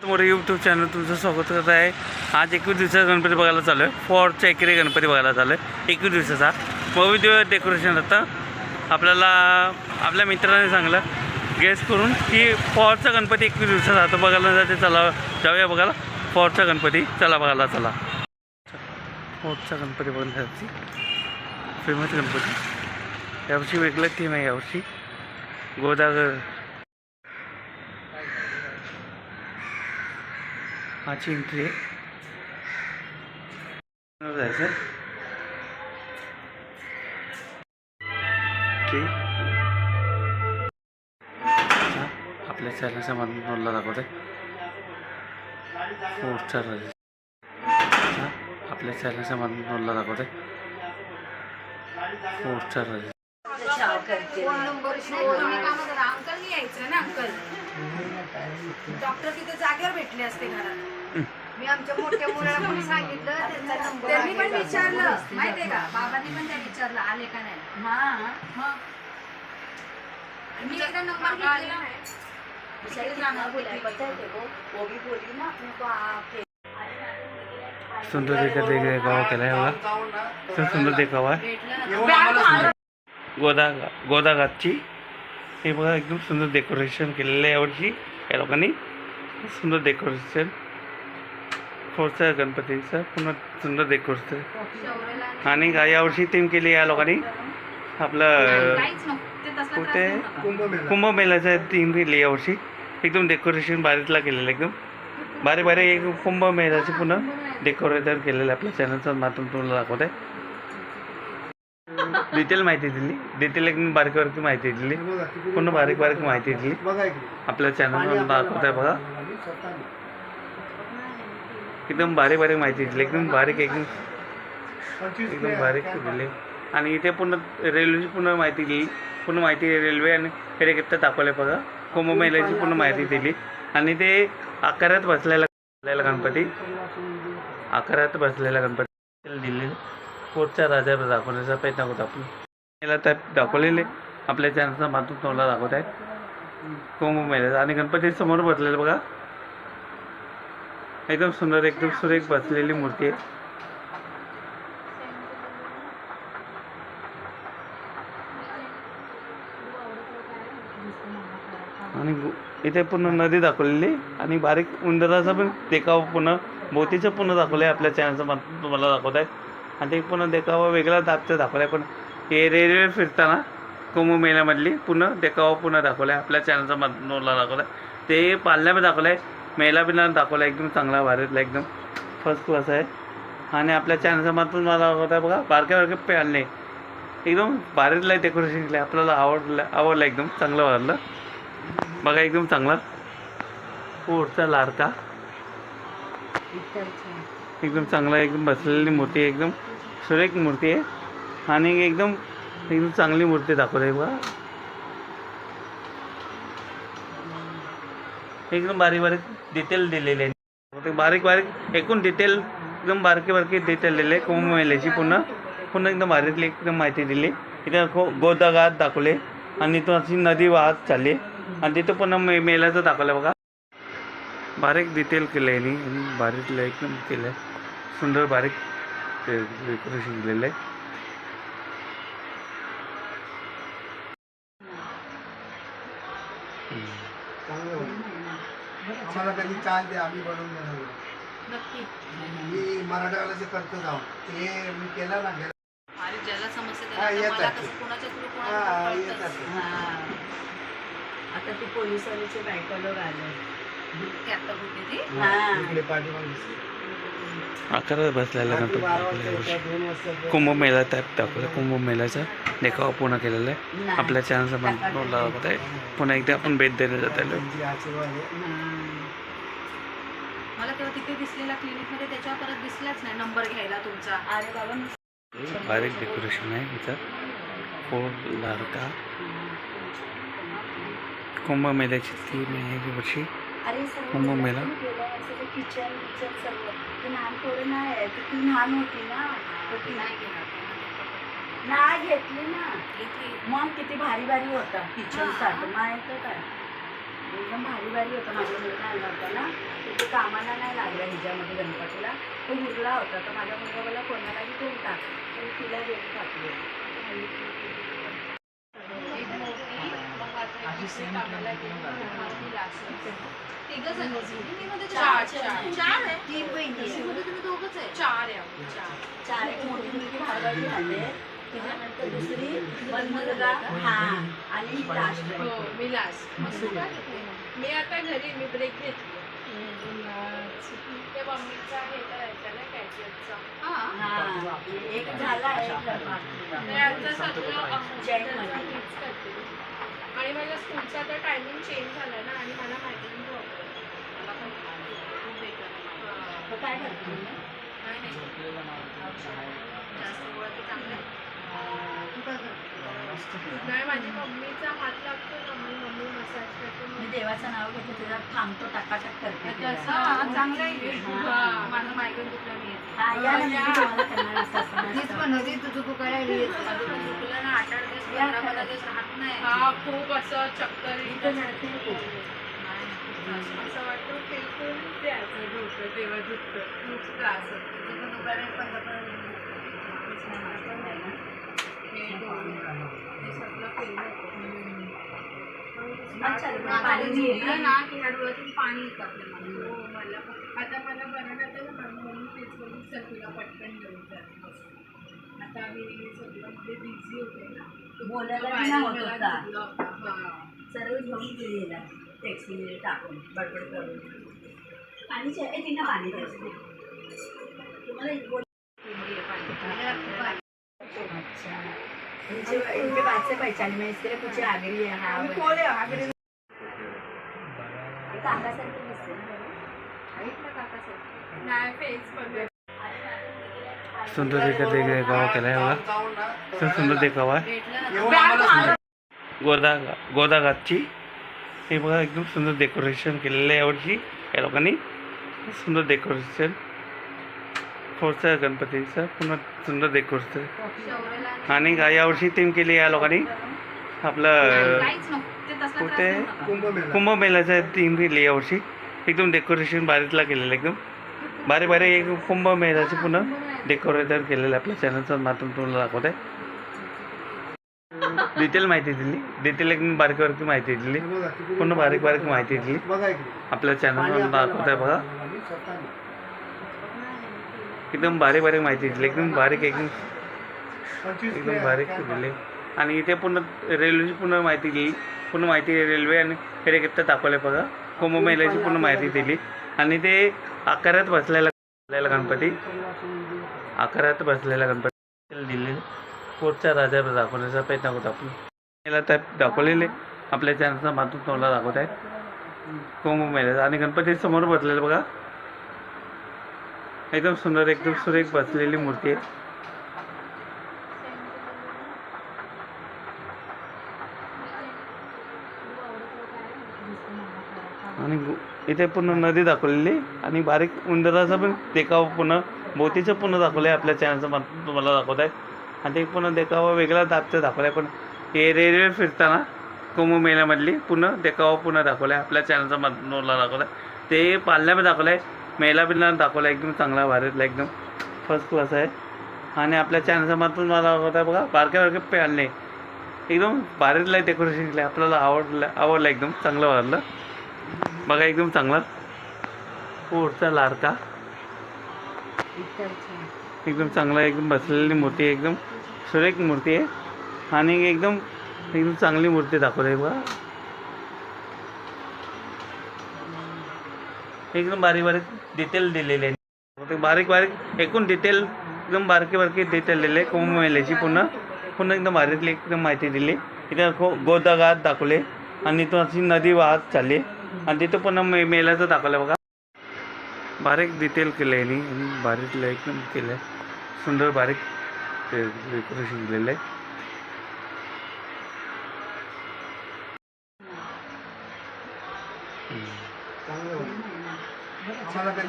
मोठं YouTube channel तुमचं स्वागत करत आहे. आज एकवीस दिवसाचा गणपती बघायला चालू आहे फॉरच्या एकेरी गणपती बघायला चालू आहे एकवीस दिवसाचा. भव्य डेकोरेशन आता. आपल्याला आपल्या मित्राने सांगलं गेस करून की फॉरचा गणपती एकवीस दिवसाचा. आता बघायला जाते चला जाऊया बघायला. फॉरचा गणपती. चला बघायला चला. फॉरचा गणपती बघण्यासाठी फेमस गणपती. यावर्षी वेगळं थीम आहे यावर्षी गोदागर. हाची एंट्री आहे. जायचं. ओके आपल्या चॅनलच्या मधून दाखवते फोरचा हा, आपल्या चॅनलच्या मधून दाखवते फोरचा फोन नंबर शो तुम्ही काम करा अंकल यायचं ना अंकल? डॉक्टर तिथे जागेवर भेटले असते घरात. मी आमच्या मोठ्या मुलाला कोणी सांगितलं त्यांचा नंबर त्यांनी पण विचारलं माहितीये का? बाबांनी पण त्या विचारलं आले का नाही? हा. मग? मी एकदा नंबर घेतलेला. आहे जाणार बोलायला सुंदर देखा देखावा केला आहे बघा तर सुंदर देखावा आहे भेटलं ना. गोदा गोदाघाटची हे बघा एकदम सुंदर डेकोरेशन केलेलं आहे यावर्षी. या लोकांनी. सुंदर डेकोरेशन फोरचा गणपतीचं पूर्ण सुंदर डेकोरेशन शौर्यला आणि यावर्षी थीम केली या लोकांनी. आपलं कुठे. कुंभमेळ्याचं थीम केली यावर्षी. एकदम डेकोरेशन बारीकला केलेलं आहे एकदम. बारीक बारीक एक कुंभमेळ्याचं पुन्हा डेकोरेटर केलेलं आहे. आपल्या चॅनलचं माध्यम तुम्हाला दाखवत आहे डिटेल माहिती दिली. डिटेल एकदम बारीक बारीक माहिती दिली. पूर्ण बारीक बारीक माहिती दिली. आपल्या चॅनलवर दाखवत आहे बघा. एकदम बारीक बारीक माहिती दिली एकदम बारीक एकदम एकदम बारीक दिली. आणि इथे पूर्ण रेल्वेची पूर्ण माहिती दिली पूर्ण माहिती रेल्वे आणि हेलिकॉप्टर दाखवले बघा. कुंभमेळ्याची पूर्ण माहिती दिली. आणि ते आकारात बसलेला बसलेला गणपती. आकारात बसलेला गणपती दिलेले. पोटच्या राजा दाखवण्याचा प्रयत्न करतो आपण. त्या दाखवलेले. आपल्या चॅनलचा मातून तुम्हाला दाखवत आहेत कुंभमेळ्यात आणि गणपती समोर बसलेलं बघा. एकदम सुंदर एकदम सुरेख बसलेली मूर्ती आहे. आणि इथे पूर्ण नदी दाखवलेली आणि बारीक उंदराचा पण देखावा पूर्ण मोतीचं पूर्ण दाखवलं आहे आपल्या चॅनलचं माध्यमातून तुम्हाला दाखवत आहे आणि ते पूर्ण देखावा वेगळा दाबचं दाखवलं आहे पण हे रेल्वे फिरताना कुंभमेळ्यामधली पूर्ण देखावा पूर्ण दाखवला आहे आपल्या चॅनलचं माध्यमातून तुम्हाला दाखवलं आहे ते पालण्यामध्ये दाखवलं आहे मेला बिना दाखवला एकदम चांगला भारतला एकदम फर्स्ट क्लास आहे. आणि आपल्या चॅनलचा मातून मला होता आहे बघा बारक्या बारक्या पालणे एकदम भारीतला डेकोरेशन केलं आहे आपल्याला आवडलं आवडलं एकदम चांगलं वाटलं बघा एकदम चांगला. पोरचा लारका एकदम चांगला एकदम बसलेली मूर्ती एकदम सुरेख मूर्ती आहे. आणि एकदम एकदम चांगली मूर्ती दाखवली आहे बघा. एकदम बारीक बारीक डिटेल दिलेले आहे ते बारीक बारीक एकूण डिटेल एकदम बारके बारके डिटेल दिले कुंभमेळ्याची पूर्ण. पूर्ण एकदम बारीकली एकदम माहिती दिली. इथे खो गोदागात दाखवले. आणि इथून अशी नदी वाहत चालली. आणि तिथं पुन्हा मे मेल्याचं दाखवलं बघा. बारीक डिटेल केलं आहे यांनी. बारीक एकदम केलं आहे सुंदर बारीक ते डेकोरेशन केलेलं आहे. आम्हाला कधी चाल द्या आम्ही बनवून देणार नक्की मी मराठवाड्याचे करतो जाऊन ते मी केलं ना गेलं आणि ज्याला समस्या हा, त्याला येतात मला ते. कसं कोणाच्या थ्रू हा, कोणाला येतात कळतंच. ते. हा. आता ती पोलिसांचे बायका लोक आले ते आता होते ती हा. इकडे पाठीमागे अकरा बसलेला रात्री गणपती बारा दाखवला वाजता यावर्षी. येतात, दोन वाजता येतात. कुंभमेळा त्यात दाखवलं कुंभमेळ्याचा देखावा पूर्ण केलेला आहे नाही. आपल्या चॅनलचा पण दाखवत आहे पुन्हा एकदा आपण भेट देण्यात जात आलो त्यांची आशीर्वाद आहे. मला तेव्हा तिथे दिसलेला क्लिनिकमध्ये त्याच्यावर परत दिसलाच नाही. नंबर घ्यायला तुमचा. अरे बाबा बारीक डेकोरेशन आहे इथं. फोर लाडका कुंभमेळ्याची थीम आहे ही वर्षी. ते किचन किचन सर्व. ते लहान पोरं नाही आहे ती ती लहान होती ना. तर ती नाही घेणार. नाही घेतली ना. मग किती भारी भारी होता. किचन हा. साठी माहीत काय? एकदम भारी भारी होता माझ्या मुलगा आणला होता ना. ते कामाला नाही लागला हिच्यामध्ये गणपतीला. तो मुलगा होता तर माझा मुलगा मला कोणाला बी देऊन टाक. तर तिला देऊन टाकले. चार चार चार आहे तीन बहिणी चार आहे आपण, चार. चार एक मोठी मुलगी धारवाडी राहते दुसरी हा आणि लास्ट हो मी लास्ट मी आता घरी मी ब्रेक घेतली. ते मम्मीचा हे करायचं ना कॅचियरचा हा. एक झाला एक ते आता सगळं Check अहमदनगरचा मध्ये. मीच करते. आणि माझ्या स्कूलचा आता टायमिंग चेंज झाला ना आणि मला. मग काय करते? नाही, नाही. जास्त तर चांगलं? नाही माझी मम्मीचा हात लागतो ना मी मम्मी मसाज करते मी देवाचं नाव घेते तुझा थांबतो टाकाटाक करते. चांगलं आहे हा. माझं मायग्रेन दुखलं येत. तीच. पण होती येत दुखलं ना आठ आठ दिवस या पंधरा पंधरा खरं. दिवस राहत नाही हा खूप असं चक्कर येतं. असं वाटतं बिलकुल द्यायचं डोकं तेव्हा दुखतं खूप त्रास होतो ना? की ह्या डोळ्यातून पाणी येतं आपल्या मला हो मला पण. आता मला बरं राहतं ना माझी मम्मी तेच तुला पटकन घेऊन जाते आता आम्ही सगळं बिझी होते ना. बोलायला होत मला. सर्व घेऊन गेलेला. टॅक्सीमध्ये टाकून बडबड करून. पाणी तिनं पाणी द्या. तुम्हाला अच्छा. इनके इनके बात से पहचान में इसके लिए कुछ आ गई है हाँ बोले. हे काकासारखं दिसते ना बरं? नाही फेस बघ सुंदर देखा देखावा केला आहे बघा सुंदर देखावा आहे. गोदा गोदाघाटची हे बघा एकदम सुंदर डेकोरेशन केलेलं आहे यावर्षी. या लोकांनी. सुंदर डेकोरेशन फोडचं गणपतीचं. पुन्हा सुंदर डेकोरेशन आणि यावर्षी थीम केली या लोकांनी. आपलं कुठे? कुंभमेळ्याचं थीम केली यावर्षी एकदम डेकोरेशन बारीतला केलेलं एकदम. बारीक बारीक एक कुंभमेळ्याचे पुन्हा डेकोरेटर केलेलं आहे. आपल्या चॅनलच्या माध्यमातून तुम्हाला दाखवत आहे. डिटेल माहिती दिली. डिटेल एकदम बारीक बारीक माहिती दिली. हे पूर्ण बारीक बारीक माहिती दिली. आपल्या पाणी चॅनलवर दाखवत आहे बघा. एकदम बारीक बारीक माहिती दिली एकदम बारीक एकदम एकदम बारीक दिली. आणि इथे पूर्ण रेल्वेची पूर्ण माहिती दिली पूर्ण माहिती रेल्वे आणि हेलिकॉप्टर दाखवले बघा. कुंभमेळ्याची पूर्ण माहिती दिली. आणि ते आकारात बसलेला बसलेला गणपती. आकारात बसलेला गणपती. दिलेले कोटच्या राजा दाखवण्याचा प्रयत्न करतो आपण. याला त्या दाखवलेले. आपल्या चॅनलच्या माध्यमातून तुम्हाला दाखवत आहे कुंभमेळ्याचा आणि गणपती समोर बसलेले बघा. एकदम सुंदर एकदम सुरेख बसलेली मूर्ती आहे. आणि इथे पूर्ण नदी दाखवलेली आणि बारीक उंदराचा पण देखावा पुन्हा बोतीचं पुन्हा दाखवलं आहे आपल्या चॅनलचं माध्यमातून तुम्हाला दाखवत आहे आणि ते पुन्हा देखावा वेगळा दाबचं दाखवलं आहे पण हे रेल्वे फिरताना कुंभमेळ्यामधली पुन्हा देखावा पुन्हा दाखवला आहे आपल्या चॅनलचं माध्यमातून तुम्हाला दाखवलं आहे ते पाल्यामध्ये दाखवलं आहे मेला बिला दाखवला एकदम चांगला भारीतला एकदम फर्स्ट क्लास आहे. आणि आपल्या चॅनलच्या माध्यमातून मला होता बघा बारक्या बारके पाळणे एकदम भारीतला आहे डेकोरेशन केलं आपल्याला आवडलं आवडलं एकदम चांगलं वाटलं बघा एकदम चांगला. पुढचा लाडका. एकदम चांगला एकदम बसलेली मूर्ती आहे एकदम सुरेख मूर्ती आहे. आणि एकदम एकदम चांगली मूर्ती दाखवली आहे बघा. एकदम बारीक बारीक डिटेल दिलेले आहे बारीक बारीक एकूण डिटेल एकदम बारके बारके डिटेल दिले कुंभमेल्याची पुन्हा पुन्हा एकदम बारीकली एकदम माहिती दिली. इथे गोदागात दाखवले. आणि इथून अशी नदी वाहत चालली. आणि तिथं पुन्हा मे मेल्याचं दाखवलं बघा. बारीक डिटेल केलं आहे बारीक एकदम केलं आहे सुंदर बारीक ते डेकोरेशन केलेलं आहे.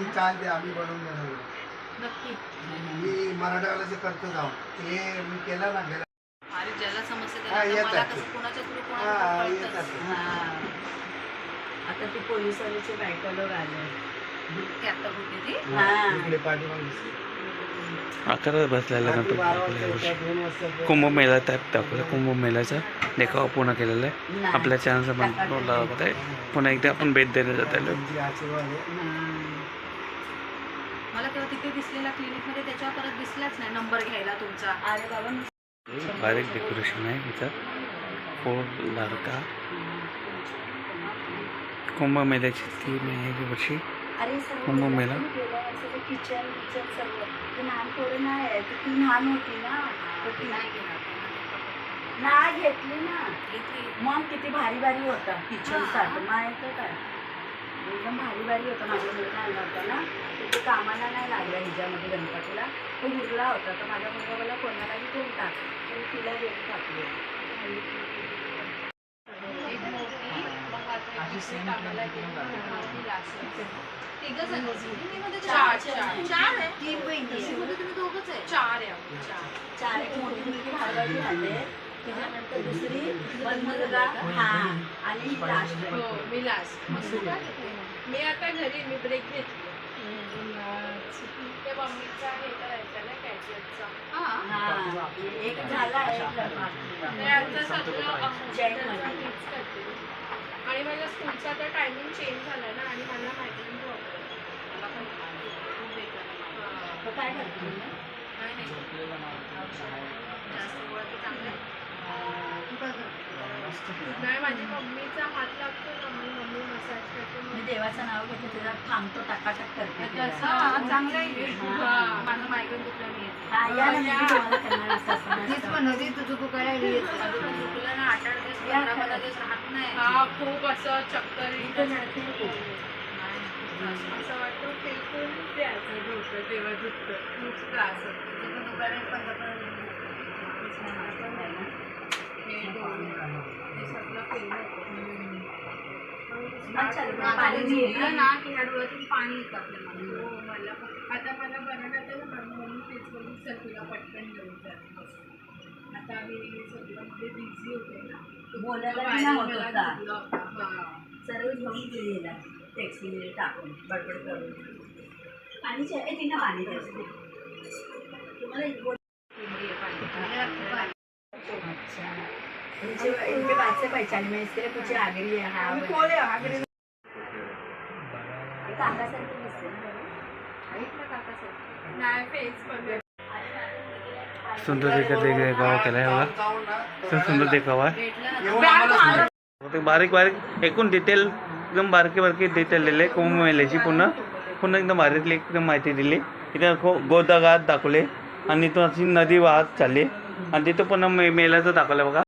कधी चाल द्या आम्ही बनवून देणार. नक्की. मी मराठवाड्याचे करतो जाऊन. ते मी केला ना गेला अरे ज्याला समस्या हा, येतात ते. हा. हा. आता ते आले. ती आता कुठे ती? हा इकडे पाठीमागे. अकरा बसलेला येतात. कुंभमेळा त्यात दाखवला कुंभमेळ्याचा देखावा पूर्ण केलेला आहे. आपल्या चॅनलचा पण पुन्हा एकदा आपण भेट द्यायला जात आहे त्यांचे आशीर्वाद आहे. मला तेव्हा तिथे दिसलेला क्लिनिकमध्ये त्याच्यावर परत दिसलाच नाही नंबर घ्यायला तुमचा. अरे बाबा बारीक डेकोरेशन आहे इथं. फोर लाडका कुंभमेळ्याची थीम आहे ही वर्षी. अरे ते किचन किचन सर्व. ते लहान पोरं नाही आहे ती ती लहान होती ना. तर ती नाही घेणार. नाही घेतली ना. मग किती भारी भारी होता. किचनसाठी माहीत काय? एकदम भारी भारी होता माझ्या मुलगा आणला होता ना. तर ते कामाला नाही लागला हिच्यामध्ये गणपतीला. तो मुलगा होता तर माझ्या मुलगा मला कोणाला बी देऊन टाक. तर तिला देऊन टाकले. चार चार. चार आहे? तीन बहिणी. आहे. मध्ये तुम्ही दोघंच आहे? चार आहे चार चार एक मोठी मुलगी भागावी झाले त्याच्यानंतर दुसरी पण मुलगा हा आणि लास्ट हो मी लास्ट मी आता घरी मी ब्रेक घेतली. ते मम्मीचा हे करायचं ना हा. हा एक झाला. ते आता सगळं करते. मी. आणि माझ्या स्कूलचा आता टायमिंग चेंज झाला ना आणि मला प्रॉब्लेम. तर काय करते? मी? नाही, नाही. माझी मम्मीचा हात लागतो ना मम्मी मसाज करते मी देवाचं नाव घेते त्याला थांबतो टाकाटाक करते. हा, चांगलं आहे हे. माझं मायग्रेन दुखलं नाही येत. हा या ना मी तुम्हाला करणार असं असं तीच नसतं. पण होती तुझं दुखायला येत माझं पण दुखलं ना आठ आठ दिवस पंधरा पंधरा दिवस राहत नाही हा खूप असं चक्कर येतं. असं वाटतं फेकून द्यायचं डोकं तेव्हा दुखतं खूप त्रास होतो. तुझं दुखायला पंधरा पंधरा दिवस पण ना फेल होतं अच्छा, आता पाणी झोपलं ना की ह्या डोळ्यातून पाणी येतं आपल्याला हो मला आता मला बरं तर तेच पटकन घेऊन आता आम्ही सगळं बिझी होते ना बोलायला सर्व घेऊन गेलेला टॅक्सीमध्ये टाकून बडबड करून आणि तिला तिनं पाणी द्या. तुम्हाला एक गोष्ट अच्छा इनके इनके बात से पहचान में इसके लिए कुछ है हाँ सुंदर देखावा केला आहे? बघा. सुंदर देखावा आहे बारीक बारीक एकूण डिटेल एकदम बारकी बारकी डिटेल दिले कुंभमेळ्याची पुन्हा पुन्हा एकदम बारीकली एकदम माहिती दिली. इथे गो गोदाघाट दाखवले. आणि इथून अशी नदी वाहत चालली. आणि तिथं पुन्हा मे मेल्याचं दाखवलं बघा.